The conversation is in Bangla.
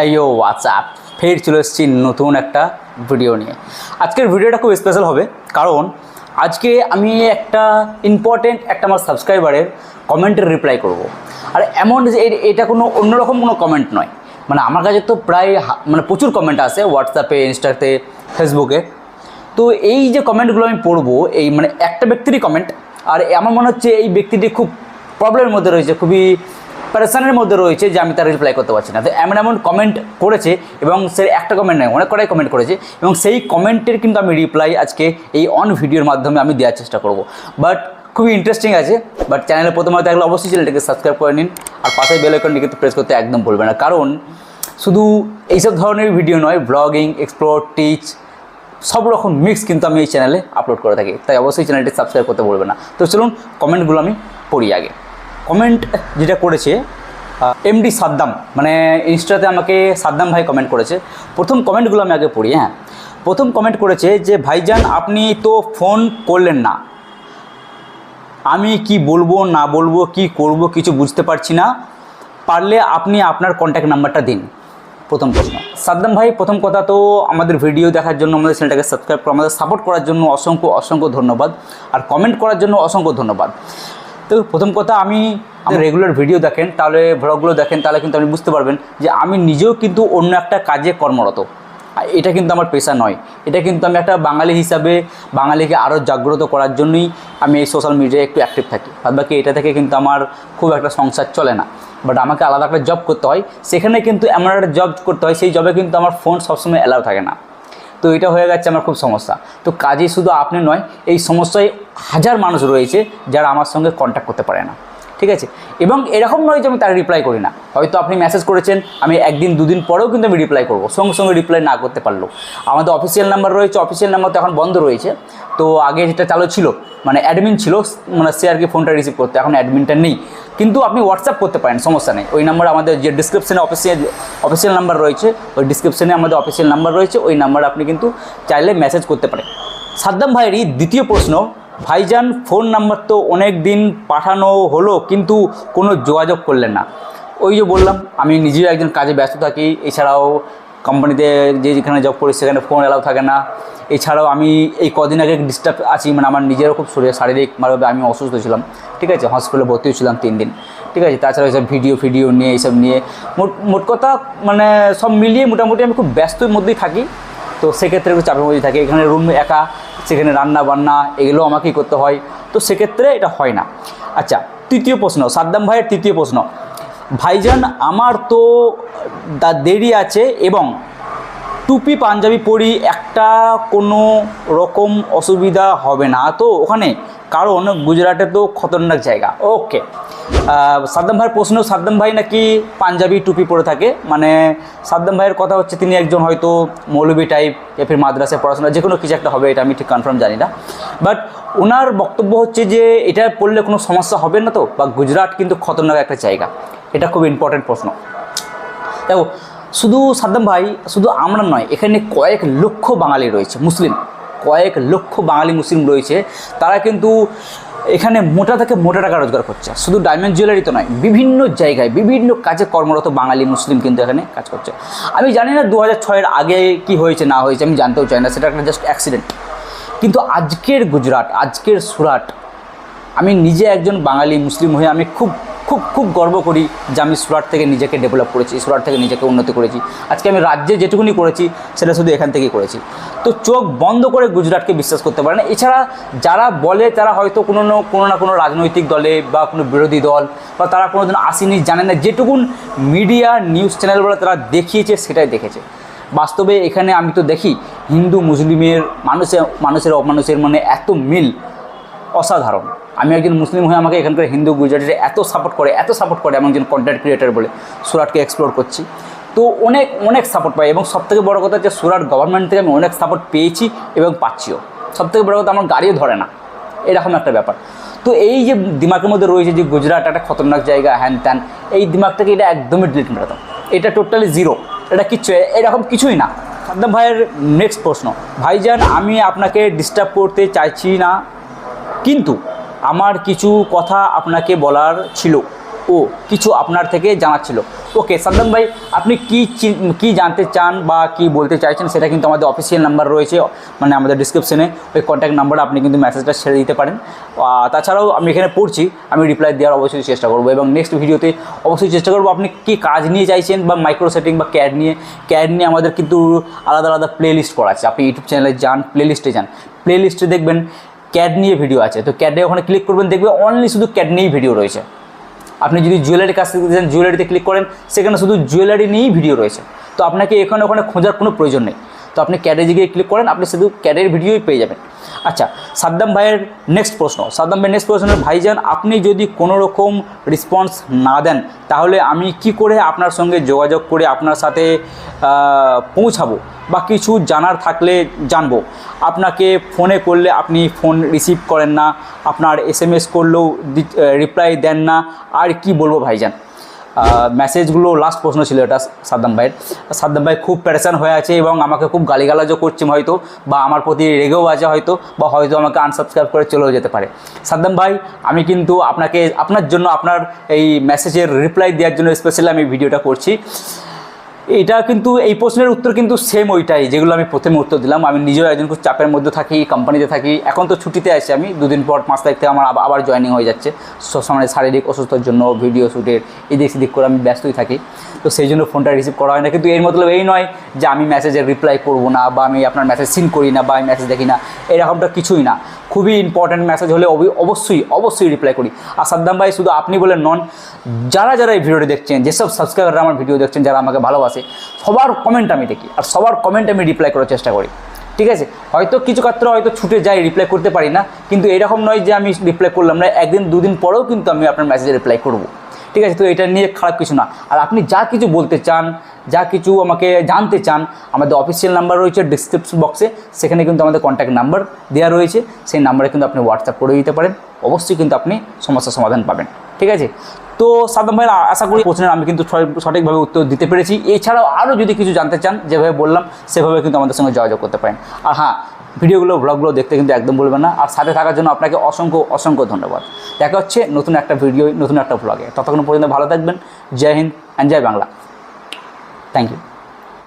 আইও হোয়াটসঅ্যাপ ফের চলে এসেছি নতুন একটা ভিডিও নিয়ে। আজকের ভিডিওটা খুব স্পেশাল হবে, কারণ আজকে আমি একটা ইম্পর্টেন্ট একটা আমার সাবস্ক্রাইবারের কমেন্টের রিপ্লাই করব। আর এমন যে এটা কোনো অন্যরকম কোনো কমেন্ট নয়। মানে আমার কাছে তো প্রায় মানে প্রচুর কমেন্ট আসে হোয়াটসঅ্যাপে ইনস্টাতে ফেসবুকে তো এই যে কমেন্টগুলো আমি পড়ব, এই মানে একটা ব্যক্তিরই কমেন্ট আর আমার মনে হচ্ছে এই ব্যক্তিটি খুব প্রবলেমের মধ্যে রয়েছে, খুবই প্যারেশানের মধ্যে রয়েছে যে আমি তার রিপ্লাই করতে পারছি না। তো এমন এমন কমেন্ট করেছে এবং সে একটা কমেন্ট নয় অনেক কটাই কমেন্ট করেছে এবং সেই কমেন্টের কিন্তু আমি রিপ্লাই আজকে এই অন ভিডিওর মাধ্যমে আমি দেওয়ার চেষ্টা করব। বাট খুবই ইন্টারেস্টিং আছে বাট চ্যানেলে প্রথমে থাকলে অবশ্যই চ্যানেলটাকে সাবস্ক্রাইব করে নিন আর পাশে বেল আইকনটি কিন্তু প্রেস করতে একদম ভুলবেন না। কারণ শুধু এইসব ধরনের ভিডিও নয় ব্লগিং এক্সপ্লোর টিচ সব রকম মিক্স কিন্তু আমি এই চ্যানেলে আপলোড করে থাকি। তাই অবশ্যই চ্যানেলটি সাবস্ক্রাইব করতে বলবে না। তো চলুন কমেন্টগুলো আমি পড়ি আগে। কমেন্ট যেটা করেছে এমডি সাদ্দাম মানে ইনস্টাতে আমাকে সাদ্দাম ভাই কমেন্ট করেছে। প্রথম কমেন্টগুলো আমি আগে পড়ি হ্যাঁ। প্রথম কমেন্ট করেছে যে, ভাইজান, আপনি তো ফোন করলেন না। আমি কি বলব, না বলব, কি করব, কিছু বুঝতে পারছি না। পারলে আপনি আপনার কন্ট্যাক্ট নাম্বারটা দিন। প্রথম প্রশ্ন। সাদ্দাম ভাই, প্রথম কথা তো আমাদের ভিডিও দেখার জন্য, আমাদের চ্যানেলটাকে সাবস্ক্রাইব করে, আমাদের সাপোর্ট করার জন্য অসংখ্য অসংখ্য ধন্যবাদ। আর কমেন্ট করার জন্য অসংখ্য ধন্যবাদ। তো প্রথম কথা আমি রেগুলার ভিডিও দেখেন তাহলে ভ্লগগুলো দেখেন তাহলে কিন্তু আপনি বুঝতে পারবেন যে আমি নিজেও কিন্তু অন্য একটা কাজে কর্মরত। এটা কিন্তু আমার পেশা নয়। এটা কিন্তু আমি একটা বাঙালি হিসাবে বাঙালিকে আরও জাগ্রত করার জন্যই আমি এই সোশ্যাল মিডিয়ায় একটু অ্যাক্টিভ থাকি। বাদ বাকি এটা থেকে কিন্তু আমার খুব একটা সংসার চলে না। বাট আমাকে আলাদা একটা জব করতে হয়। সেখানে কিন্তু এমন একটা জব করতে হয় সেই জবে কিন্তু আমার ফোন সবসময় অ্যালাউ থাকে না। তো এটা হয়ে গেছে আমার খুব সমস্যা। তো কাজে শুধু আপনি নয়, এই সমস্যায় হাজার মানুষ রয়েছে যারা আমার সঙ্গে কন্ট্যাক্ট করতে পারে না। ঠিক আছে? এবং এরকম নয় যে আমি তার রিপ্লাই করি না। হয়তো আপনি মেসেজ করেছেন, আমি একদিন, দুদিন পরেও কিন্তু আমি রিপ্লাই করব। সঙ্গে সঙ্গে রিপ্লাই না করতে পারলেও আমাদের অফিসিয়াল নাম্বার রয়েছে অফিসিয়াল নাম্বার তো এখন বন্ধ রয়েছে। তো আগে যেটা চালু ছিল মানে অ্যাডমিন ছিল মানে সে আর কি ফোনটা রিসিভ করতে। এখন অ্যাডমিনটা নেই। কিন্তু আপনি হোয়াটসঅ্যাপ করতে পারেন, সমস্যা নেই। ওই নাম্বার আমাদের যে ডিসক্রিপশনে অফিসিয়াল অফিসিয়াল নাম্বার রয়েছে, ওই ডিসক্রিপশনে আমাদের অফিসিয়াল নাম্বার রয়েছে। ওই নাম্বার আপনি কিন্তু চাইলে মেসেজ করতে পারেন। সাদ্দাম ভাইয়েরই দ্বিতীয় প্রশ্ন ভাইজান ফোন নাম্বার তো অনেক দিন পাঠানো হলো, কিন্তু কোনো যোগাযোগ করলেন না। ওই যে বললাম, আমি নিজেও একজন কাজে ব্যস্ত থাকি, এছাড়াও কোম্পানিতে যে যেখানে জব করি, সেখানে ফোন অ্যালাউ থাকে না। এছাড়াও আমি এই কদিন আগে ডিস্টার্ব আছি মানে আমার নিজেরও খুব শরীর শারীরিকভাবে আমি অসুস্থ ছিলাম, ঠিক আছে? হসপিটালে ভর্তিও ছিলাম তিন দিন, ঠিক আছে? তাছাড়া এইসব ভিডিও ফিডিও নিয়ে, এইসব নিয়ে মোট মোট কথা মানে সব মিলিয়ে মোটামুটি আমি খুব ব্যস্তর মধ্যেই থাকি। তো সেক্ষেত্রে একটু চাপের মধ্যেই থাকি। এখানে রুম একা সেখানে রান্না বান্না, এগুলো আমাকেই করতে হয়। তো সেক্ষেত্রে এটা হয় না। আচ্ছা তৃতীয় প্রশ্ন, সাদ্দাম ভাইয়ের তৃতীয় প্রশ্ন। ভাইজান, আমার তো দেরি আছে এবং টুপি, পাঞ্জাবি পরি একটা কোনো রকম অসুবিধা হবে না। তো ওখানে কারণ গুজরাটে তো খতরনাক জায়গা। ওকে। সাদ্দাম ভাইয়ের প্রশ্ন, সাদ্দাম ভাই নাকি পাঞ্জাবি টুপি পরে থাকে? মানে সাদ্দাম ভাইয়ের কথা হচ্ছে তিনি একজন হয়তো মৌলবী টাইপ এ ফির মাদ্রাসায় পড়াশোনা যে কোনো কিছু একটা হবে, এটা আমি ঠিক কনফার্ম জানি না। বাট ওনার বক্তব্য হচ্ছে যে, এটা পড়লে কোনো সমস্যা হবে না তো? বা গুজরাট কিন্তু খতরনাক একটা জায়গা। এটা খুব ইম্পর্টেন্ট প্রশ্ন। দেখো, শুধু সাদ্দাম ভাই, শুধু আমরা নয়, এখানে কয়েক লক্ষ বাঙালি রয়েছে, মুসলিম। কয়েক লক্ষ বাঙালি মুসলিম রয়েছে। তারা কিন্তু এখানে মোটা থেকে মোটা টাকা রোজগার করছে। শুধু ডায়মন্ড জুয়েলারি তো নয়, বিভিন্ন জায়গায় বিভিন্ন কাজে কর্মরত বাঙালি মুসলিম কিন্তু এখানে কাজ করছে। আমি জানি না দু হাজার ছয়ের আগে কি হয়েছে, না হয়েছে, আমি জানতেও চাই না, সেটা একটা জাস্ট অ্যাক্সিডেন্ট কিন্তু আজকের গুজরাট, আজকের সুরাট, আমি নিজে একজন বাঙালি মুসলিম হয়ে আমি খুব খুব খুব গর্ব করি যে আমি সুরাট থেকে নিজেকে ডেভেলপ করেছি, সুরাট থেকে নিজেকে উন্নতি করেছি। আজকে আমি রাজ্যে যেটুকুনি করেছি, সেটা শুধু এখান থেকেই করেছি। তো চোখ বন্ধ করে গুজরাটকে বিশ্বাস করতে পারে না এছাড়া যারা বলে তারা হয়তো কোনো না কোনো না কোনো রাজনৈতিক দলে বা কোনো বিরোধী দল বা তারা কোনো দিন আসেনি, জানে না। যেটুকুন মিডিয়া নিউজ চ্যানেলগুলো তারা দেখিয়েছে, সেটাই দেখেছে। বাস্তবে এখানে আমি তো দেখি, হিন্দু, মুসলিমের মানুষের মানুষের, অমানুষের মানে এত মিল। অসাধারণ। আমি একজন মুসলিম হয়ে আমাকে এখানকার হিন্দু গুজরাটিরা এত সাপোর্ট করে, এত সাপোর্ট করে আমি একজন কন্টেন্ট ক্রিয়েটার বলে সুরাটকে এক্সপ্লোর করছি। তো অনেক অনেক সাপোর্ট পাই এবং সবথেকে বড় কথা যে সুরাট গভর্নমেন্ট থেকে আমি অনেক সাপোর্ট পেয়েছি এবং পাচ্ছিও। সবথেকে বড় কথা আমার গাড়িও ধরে না। এরকম একটা ব্যাপার। তো এই যে দিমাগের মধ্যে রয়েছে যে গুজরাট একটা খতরনাক জায়গা, হ্যান ত্যান, এই দিমাগটাকে এটা একদমই ডিলিট মেটাতাম এটা টোটালি জিরো এটা কিচ্ছু, এরকম কিছুই না। সাদ্দাম ভাইয়ের নেক্সট প্রশ্ন, ভাইজান, আমি আপনাকে ডিস্টার্ব করতে চাইছি না। কিন্তু আমার কিছু কথা আপনাকে বলার ছিল ও কিছু আপনার থেকে জানার ছিল। ওকে সাদ্দাম ভাই, আপনি কি কি জানতে চান বা কি বলতে চাইছেন সেটা কিন্তু আমাদের অফিসিয়াল নাম্বার রয়েছে মানে আমাদের ডিসক্রিপশনে ওই কন্ট্যাক্ট নাম্বারে আপনি কিন্তু মেসেজটা ছেড়ে দিতে পারেন। তাছাড়াও আমি এখানে পড়ছি, আমি রিপ্লাই দেওয়ার অবশ্যই চেষ্টা করব এবং নেক্সট ভিডিওতে অবশ্যই চেষ্টা করব আপনি কি কাজ নিয়ে চাইছেন বা মাইক্রো সেটিং বা ক্যাড নিয়ে। ক্যাড নিয়ে আমাদের কিন্তু আলাদা আলাদা প্লে লিস্ট করা আছে। আপনি ইউটিউব চ্যানেলে যান প্লে লিস্টে যান। প্লে লিস্টে দেখবেন ক্যাড নিয়ে ভিডিও আছে। তো ক্যাডে ওখানে ক্লিক করবেন দেখবেন অনলি শুধু ক্যাড নিয়েই ভিডিও রয়েছে। আপনি যদি জুয়েলারি কাছ থেকে যান জুয়েলারিতে ক্লিক করেন, সেখানে শুধু জুয়েলারি নিয়েই ভিডিও রয়েছে। তো আপনাকে এখানে ওখানে খোঁজার কোনো প্রয়োজন নেই। তো আপনি ক্যাডে গিয়ে ক্লিক করেন, আপনি শুধু ক্যাডের ভিডিওই পেয়ে যাবেন। আচ্ছা সাদ্দাম ভাইয়ের নেক্সট প্রশ্ন। সাদ্দাম ভাইয়ের নেক্সট প্রশ্ন ভাইজান, আপনি যদি কোনো রকম রেসপন্স না দেন, তাহলে আমি কি করে আপনার সঙ্গে যোগাযোগ করে আপনার সাথে পৌঁছাবো? বা কিছু জানার থাকলে জানব। আপনাকে ফোনে করলে আপনি ফোন রিসিভ করেন না, আপনার এস এম এস করলেও রিপ্লাই দেন না। আর কি বলব ভাইজান? মেসেজগুলো লাস্ট প্রশ্ন ছিল এটা সাদ্দাম ভাইয়ের। সাদ্দাম ভাই খুব প্যারেশান হয়ে আছে এবং আমাকে খুব গালিগালাজও করছে হয়তো বা আমার প্রতি রেগেও আছে হয়তো বা হয়তো আমাকে আনসাবস্ক্রাইব করে চলেও যেতে পারে। সাদ্দাম ভাই, আমি কিন্তু আপনাকে, আপনার জন্য আপনার এই মেসেজের রিপ্লাই দেওয়ার জন্য স্পেশালি আমি ভিডিওটা করছি। এটা কিন্তু, এই প্রশ্নের উত্তর কিন্তু সেম ওইটাই, যেগুলো আমি প্রথমে উত্তর দিলাম। আমি নিজেও একজন খুব চাপের মধ্যে থাকি কোম্পানিতে থাকি। এখন তো ছুটিতে আছি আমি, দুদিন পর পাঁচ তারিখ থেকে আমার আবার- জয়েনিং হয়ে যাচ্ছে। সবসময় শারীরিক অসুস্থতার জন্য ভিডিও শ্যুটের এদিক সেদিক করে আমি ব্যস্তই থাকি। তো সেই জন্য ফোনটা রিসিভ করা হয় না। কিন্তু এর মতলব এই নয় যে আমি মেসেজের রিপ্লাই করব না, বা আমি আপনার মেসেজ সিন করি না, বা আমি মেসেজ দেখি না। এরকমটা কিছুই না। খুবই ইম্পর্ট্যান্ট মেসেজ হলে অবি- অবশ্যই অবশ্যই রিপ্লাই করি। আর সাদ্দাম ভাই, শুধু আপনি বলেন নন, যারা যারা এই ভিডিওটি দেখছেন যেসব সাবস্ক্রাইবাররা আমার ভিডিও দেখছেন, যারা আমাকে ভালোবাসে, সবার কমেন্ট আমি দেখি। আর সবার কমেন্ট আমি রিপ্লাই করার চেষ্টা করি। ঠিক আছে? হয়তো কিছু ক্ষেত্রে হয়তো ছুটে যাই রিপ্লাই করতে পারি না, কিন্তু এরকম নয় যে আমি রিপ্লাই করলাম না, একদিন, দুদিন পরেও কিন্তু আমি আপনার মেসেজে রিপ্লাই করব। ঠিক আছে, তো এটা নিয়ে খারাপ কিছু না। আর আপনি যা কিছু বলতে চান, যা কিছু আমাকে জানতে চান, আমাদের অফিসিয়াল নাম্বার রয়েছে ডিসক্রিপশন বক্সে সেখানে কিন্তু আমাদের কন্ট্যাক্ট নাম্বার দেওয়া রয়েছে। সেই নাম্বারে কিন্তু আপনি হোয়াটসঅ্যাপ করে দিতে পারেন। অবশ্যই কিন্তু আপনি সমস্যার সমাধান পাবেন। ঠিক আছে? তো সাদ্দাম ভাইয়ের আশা করি প্রশ্নের আমি কিন্তু সঠিক- সঠিকভাবে উত্তর দিতে পেরেছি। এছাড়াও আরও যদি কিছু জানতে চান, যেভাবে বললাম, সেভাবে কিন্তু আমাদের সঙ্গে যোগাযোগ করতে পারেন। আর হ্যাঁ ভিডিওগুলো ব্লগগুলো দেখতে কিন্তু একদম বলবেন না। আর সাথে থাকার জন্য আপনাকে অসংখ্য অসংখ্য ধন্যবাদ। দেখা হচ্ছে নতুন একটা ভিডিও নতুন একটা ব্লগে ততক্ষণ পর্যন্ত ভালো থাকবেন। Jai Hind and Jai Bangla. Thank you